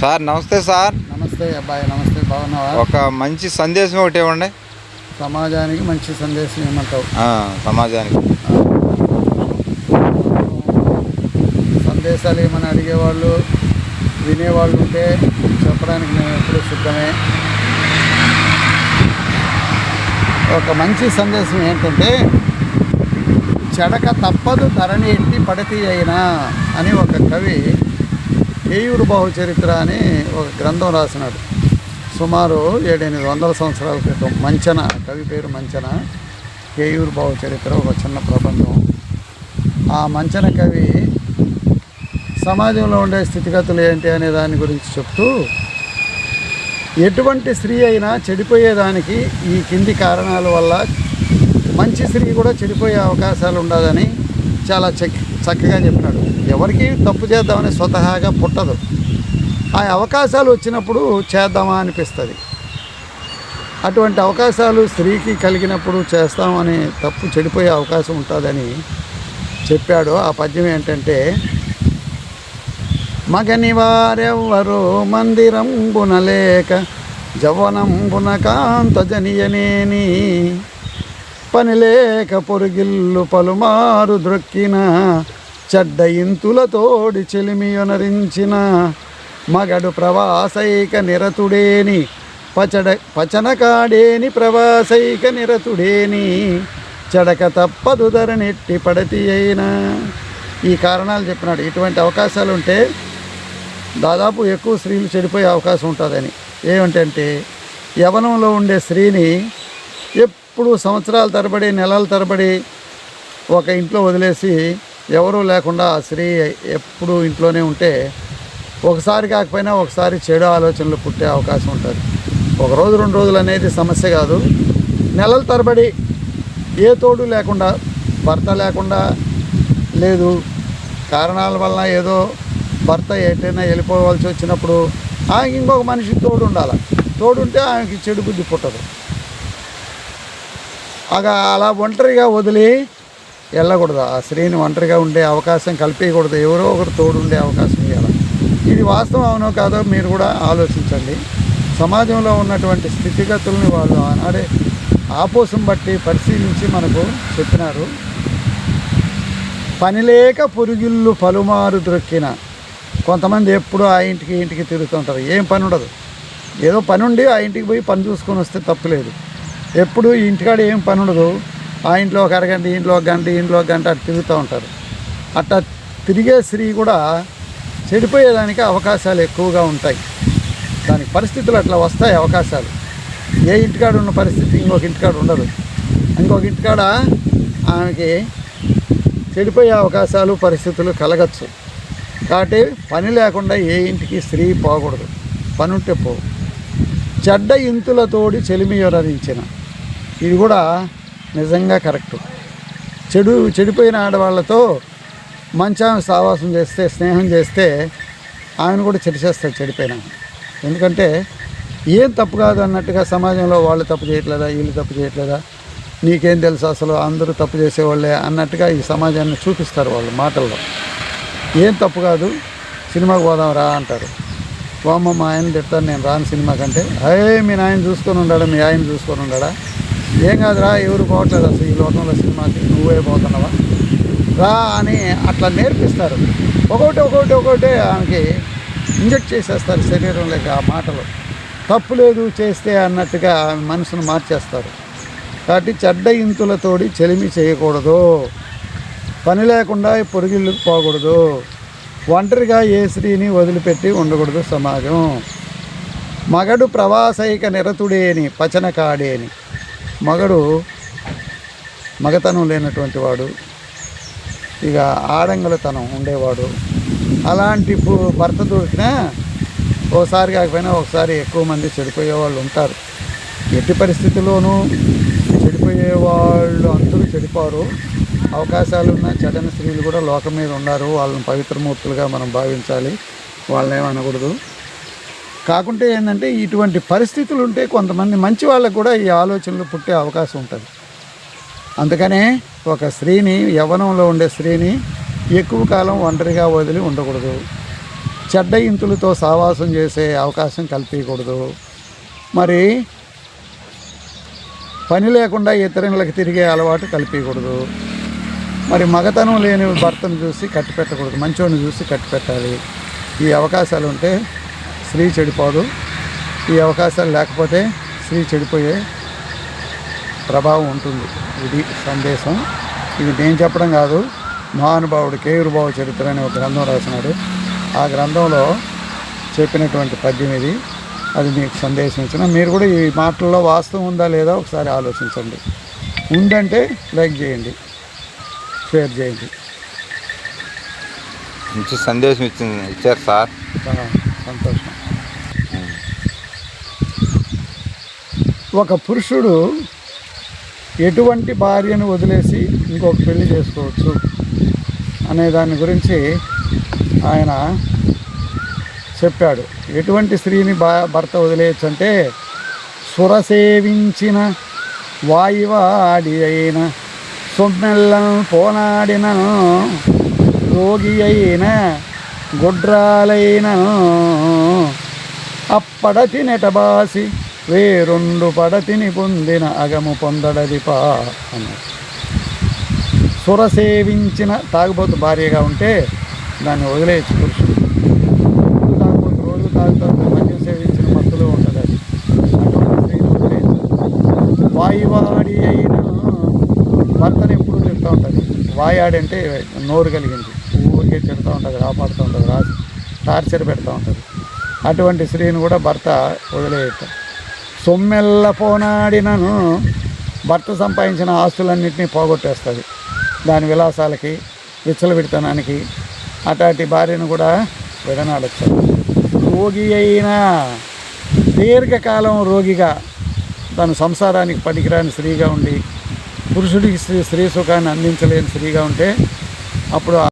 Sir నమస్తే sir. నమస్తే అబ్బాయి నమస్తే బాగున్నావా? ఒక మంచి సందేశం ఒకటి ఇవ్వండి. సమాజానికి మంచి సందేశం ఏమంటావు? సమాజానికి. సందేశాలు ఏమని అడిగేవాళ్ళు వినేవాళ్ళు ఉంటే చెప్పడానికి మేము ఎప్పుడూ సిద్ధమే. ఒక మంచి సందేశం ఏంటంటే చెడక తప్పదు ధరణి ఎట్టి పడతి అయినా అని ఒక కవి ఏయూరు బాహుచరిత్ర అని ఒక గ్రంథం రాసినాడు. సుమారు ఏడెనిమిది వందల సంవత్సరాల క్రితం మంచన కవి పేరు మంచన కేయూరు బాహు చరిత్ర ఒక చిన్న ప్రబంధం. ఆ మంచన కవి సమాజంలో ఉండే స్థితిగతులు ఏంటి అనే దాని గురించి చెప్తూ ఎటువంటి స్త్రీ అయినా చెడిపోయేదానికి ఈ కింది కారణాల వల్ల మంచి స్త్రీ కూడా చెడిపోయే అవకాశాలు ఉండదని చాలా చక్ చక్కగా చెప్పినాడు. ఎవరికి తప్పు చేద్దామని స్వతహాగా పుట్టదు. ఆ అవకాశాలు వచ్చినప్పుడు చేద్దామా అనిపిస్తుంది. అటువంటి అవకాశాలు స్త్రీకి కలిగినప్పుడు చేస్తామని తప్పు చెడిపోయే అవకాశం ఉంటుందని చెప్పాడు. ఆ పద్యం ఏంటంటే మగని వారెవ్వరు మందిరం గునలేక జవనం గుణకాంత జనియనేని పని లేక పొరుగిల్లు పలుమారు ద్రొక్కిన చెడ్డ ఇంతులతోడి చెలిమియొనరించిన మగడు ప్రవాసైక నిరతుడేని పచడ పచనకాడేని ప్రవాసైక నిరతుడేని చెడక తప్పదు ధరనెట్టి పడతి అయినా. ఈ కారణాలు చెప్పినాడు. ఇటువంటి అవకాశాలు ఉంటే దాదాపు ఎక్కువ స్త్రీలు చెడిపోయే అవకాశం ఉంటుందని. ఏమిటంటే యవనంలో ఉండే స్త్రీని ఎప్పుడు సంవత్సరాల తరబడి నెలల తరబడి ఒక ఇంట్లో వదిలేసి ఎవరూ లేకుండా స్త్రీ ఎప్పుడు ఇంట్లోనే ఉంటే ఒకసారి కాకపోయినా ఒకసారి చెడు ఆలోచనలు పుట్టే అవకాశం ఉంటుంది. ఒక రోజు రెండు రోజులు అనేది సమస్య కాదు. నెలల తరబడి ఏ తోడు లేకుండా భర్త లేకుండా లేదు కారణాల వలన ఏదో భర్త ఎటైనా వెళ్ళిపోవాల్సి వచ్చినప్పుడు ఆమెకి ఇంకొక మనిషి తోడు ఉండాలి. తోడు ఉంటే ఆమెకి చెడు బుద్ధి పుట్టదు. అలా ఒంటరిగా వదిలి వెళ్ళకూడదు. ఆ స్త్రీని ఒంటరిగా ఉండే అవకాశం కల్పించకూడదు ఎవరో ఒకరు తోడు ఉండే అవకాశం ఇవ్వాలి. ఇది వాస్తవం అవునో కాదో మీరు కూడా ఆలోచించండి. సమాజంలో ఉన్నటువంటి స్థితిగతుల్ని వాళ్ళు ఆనాడే ఆపోసం బట్టి పరిశీలించి మనకు చెప్పినారు. పనిలేక పురుగిళ్ళు పలుమారు దొరికిన కొంతమంది ఎప్పుడు ఆ ఇంటికి ఇంటికి తిరుగుతుంటారు ఏం పని ఉండదు. ఏదో పని ఉండి ఆ ఇంటికి పోయి పని చూసుకొని వస్తే తప్పులేదు ఎప్పుడు ఈ ఇంటికాడ ఏం పని ఉండదు. ఆ ఇంట్లో ఒక అరగంట ఇంట్లో ఒక గంట ఇంట్లో ఒక గంట అటు తిరుగుతూ ఉంటారు. అట్లా తిరిగే స్త్రీ కూడా చెడిపోయేదానికి అవకాశాలు ఎక్కువగా ఉంటాయి. దానికి పరిస్థితులు అట్లా వస్తాయి అవకాశాలు. ఏ ఇంటికాడ ఉన్న పరిస్థితి ఇంకొక ఇంటికాడ ఉండదు. ఇంకొక ఇంటికాడ ఆమెకి చెడిపోయే అవకాశాలు పరిస్థితులు కలగచ్చు. కాబట్టి పని లేకుండా ఏ ఇంటికి స్త్రీ పోకూడదు. పని ఉంటే పో చెడ్డ ఇంతులతోడి చెలిమియొరరించిన ఇది కూడా నిజంగా కరెక్ట్. చెడు చెడిపోయిన ఆడవాళ్ళతో మంచి సావాసం చేస్తే స్నేహం చేస్తే ఆయన కూడా చెడిచేస్తారు చెడిపోయిన. ఎందుకంటే ఏం తప్పు కాదు అన్నట్టుగా సమాజంలో వాళ్ళు తప్పు చేయట్లేదా వీళ్ళు తప్పు చేయట్లేదా నీకేం తెలుసు అసలు అందరూ తప్పు చేసేవాళ్ళే అన్నట్టుగా ఈ సమాజాన్ని చూపిస్తారు వాళ్ళు మాటల్లో. ఏం తప్పు కాదు సినిమాకి పోదాం రా అంటారు. వామ్మ మా ఆయన తిడతాను నేను రాను సినిమా కంటే అయ్యే మీ నాయన చూసుకొని ఉన్నాడా మీ ఆయన చూసుకొని ఉన్నాడా ఏం కాదురా ఎవరు పోవట్లేదు అసలు ఈ లోకంలో సినిమాకి నువ్వే పోతున్నావా? రా అని అట్లా నేర్పిస్తారు. ఒకటి ఒకటి ఒకటి ఆమెకి ఇంజెక్ట్ చేసేస్తారు శరీరంలోకి ఆ మాటలు. తప్పు లేదు చేస్తే అన్నట్టుగా ఆమె మనసును మార్చేస్తారు. కాబట్టి చెడ్డ ఇంతులతోడి చెలిమి చేయకూడదు. పని లేకుండా పొరుగిళ్ళకి పోకూడదు. ఒంటరిగా ఏ స్త్రీని వదిలిపెట్టి ఉండకూడదు సమాజం. మగడు ప్రవాసైక నిరతుడేని పచనకాడేని. మగడు మగతనం లేనటువంటి వాడు ఇక ఆడంగలతనం ఉండేవాడు. అలాంటి భర్త దొరికినా ఒకసారి కాకపోయినా ఒకసారి ఎక్కువ మంది చెడిపోయే వాళ్ళు ఉంటారు. ఎట్టి పరిస్థితుల్లోనూ చెడిపోయే వాళ్ళు అందరూ చెడిపోరు. అవకాశాలు ఉన్న చెడని స్త్రీలు కూడా లోకం మీద ఉన్నారు. వాళ్ళని పవిత్రమూర్తులుగా మనం భావించాలి. వాళ్ళని ఏమనకూడదు కాకుంటే ఏంటంటే ఇటువంటి పరిస్థితులు ఉంటే కొంతమంది మంచి వాళ్ళకు కూడా ఈ ఆలోచనలు పుట్టే అవకాశం ఉంటుంది. అందుకనే ఒక స్త్రీని యవ్వనంలో ఉండే స్త్రీని ఎక్కువ కాలం ఒంటరిగా వదిలి ఉండకూడదు. చెడ్డ ఇంతులతో సావాసం చేసే అవకాశం కల్పించకూడదు. మరి పని లేకుండా ఇతరులకు తిరిగే అలవాటు కల్పించకూడదు. మరి మగతనం లేని భర్తను చూసి కట్టి పెట్టకూడదు మంచోడిని చూసి కట్టి పెట్టాలి ఈ అవకాశాలు ఉంటే స్త్రీ చెడిపోదు. ఈ అవకాశాలు లేకపోతే స్త్రీ చెడిపోయే ప్రభావం ఉంటుంది. ఇది సందేశం. ఇది నేను చెప్పడం కాదు. మహానుభావుడు కేయురుబావ చరిత్ర అనే ఒక గ్రంథం రాసినాడు. ఆ గ్రంథంలో చెప్పినటువంటి పద్యం ఇది. అది మీకు సందేశం ఇచ్చిన. మీరు కూడా ఈ మాటల్లో వాస్తవం ఉందా లేదా ఒకసారి ఆలోచించండి. ఉందంటే లైక్ చేయండి. షేర్ చేయండి. మంచి సందేశం ఇచ్చింది. ఇచ్చారు సార్. సంతోషం. ఒక పురుషుడు ఎటువంటి భార్యను వదిలేసి ఇంకొక పెళ్ళి చేసుకోవచ్చు అనే దాని గురించి ఆయన చెప్పాడు. ఎటువంటి స్త్రీని బా భర్త వదిలేయచ్చు అంటే సురసేవించిన వాయువాడి అయిన సొమ్మెల్లను పోనాడిన రోగి అయిన గుడ్రాలైన అప్పడతి నెటబాసి వేరొండు పడతిని పొందిన అగము పొందడది పా సుర సురసేవించిన తాగుబోతు భార్యగా ఉంటే దాన్ని వదిలేయచ్చు పురుషుడు. తాగుబోతు రోజు తాగుతాడు మద్యం సేవించిన మత్తులో ఉంటుంది అది. అటువంటి స్త్రీని వదిలేయచ్చు. వాయువాడి అయిన భర్తను ఎప్పుడు తిడుతూ ఉంటుంది వాయాడంటే నోరు కలిగింది. ఊరికే తిడుతూ ఉంటుంది కాపాడుతూ ఉంటుంది రాసి టార్చర్ పెడతా ఉంటుంది అటువంటి స్త్రీని కూడా భర్త వదిలేయటం. సొమ్మెల్ల పోనాడినను భర్త సంపాదించిన ఆస్తులన్నింటినీ పోగొట్టేస్తుంది. దాని విలాసాలకి విచ్చలవిడితనానికి అటాటి భార్యను కూడా విడనాడచ్చు రోగి అయినా దీర్ఘకాలం రోగిగా తను సంసారానికి పనికిరాని స్త్రీగా ఉండి పురుషుడికి స్త్రీ స్త్రీ సుఖాన్ని అందించలేని స్త్రీగా ఉంటే అప్పుడు